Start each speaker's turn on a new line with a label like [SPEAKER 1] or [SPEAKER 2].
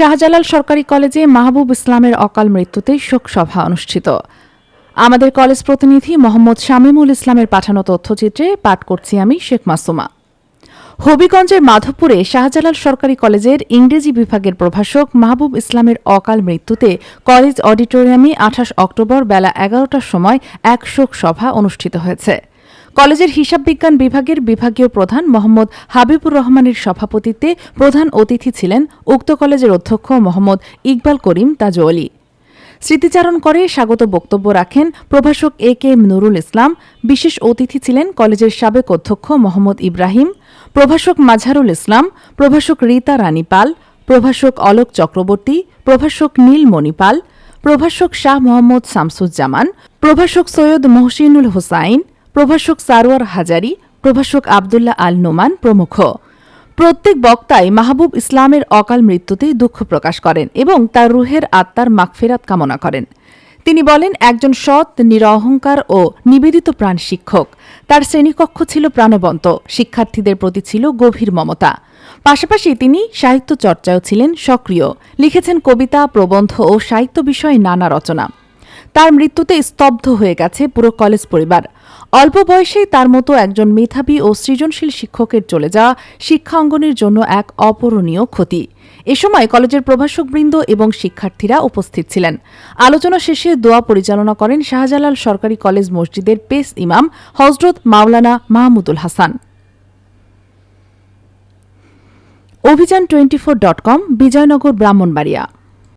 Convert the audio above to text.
[SPEAKER 1] শাহজালাল সরকারি কলেজে মাহবুব ইসলামের অকাল মৃত্যুতে শোক সভা অনুষ্ঠিত। আমাদের কলেজ প্রতিনিধি মোহাম্মদ শামীমুল ইসলামের পাঠানো তথ্যচিত্রে পাঠ করছি আমি শেখ মাসুমা। হবিগঞ্জের মাধবপুরে শাহজালাল সরকারি কলেজের ইংরেজি বিভাগের প্রভাষক মাহবুব ইসলামের অকাল মৃত্যুতে কলেজ অডিটোরিয়ামে আঠাশ অক্টোবর বেলা এগারোটার সময় এক শোক সভা অনুষ্ঠিত হয়েছে। কলেজের হিসাব বিজ্ঞান বিভাগের বিভাগীয় প্রধান মোহাম্মদ হাবিবুর রহমানের সভাপতিত্বে প্রধান অতিথি ছিলেন উক্ত কলেজের অধ্যক্ষ মোহাম্মদ ইকবাল করিম তাজওয়ালি। স্মৃতিচারণ করে স্বাগত বক্তব্য রাখেন প্রভাষক এ কে নুরুল ইসলাম, বিশেষ অতিথি ছিলেন কলেজের সাবেক অধ্যক্ষ মোহাম্মদ ইব্রাহিম, প্রভাষক মাঝারুল ইসলাম, প্রভাষক রীতা রানী পাল, প্রভাষক অলোক চক্রবর্তী, প্রভাষক নীল মণিপাল প্রভাষক শাহ মোহাম্মদ শামসুজ্জামান, প্রভাষক সৈয়দ মহসিনুল হোসাইন প্রভাষক সারোয়ার হাজারি, প্রভাষক আবদুল্লাহ আল নোমান প্রমুখ। প্রত্যেক বক্তাই মাহবুব ইসলামের অকাল মৃত্যুতে দুঃখ প্রকাশ করেন এবং তার রুহের আত্মার মাগফেরাত কামনা করেন। তিনি বলেন, একজন সৎ, নিরহংকার ও নিবেদিত প্রাণ শিক্ষক। তার শ্রেণীকক্ষ ছিল প্রাণবন্ত। শিক্ষার্থীদের প্রতি ছিল গভীর মমতা। পাশাপাশি তিনি সাহিত্য চর্চাও ছিলেন সক্রিয়। লিখেছেন কবিতা, প্রবন্ধ ও সাহিত্য বিষয়ে নানা রচনা। তার মৃত্যুতে স্তব্ধ হয়ে গেছে পুরো কলেজ পরিবার। অল্প বয়সেই তার মতো একজন মেধাবী ও সৃজনশীল শিক্ষকের চলে যাওয়া শিক্ষা অঙ্গনের জন্য এক অপূরণীয় ক্ষতি। এ সময় কলেজের প্রভাষকবৃন্দ এবং শিক্ষার্থীরা উপস্থিত ছিলেন। আলোচনা শেষে দোয়া পরিচালনা করেন শাহজালাল সরকারি কলেজ মসজিদের পেস ইমাম হজরত Maulana Mahmudul Hasan. Abhijan twenty four dot com, Bijoynagar, Brahmanbaria.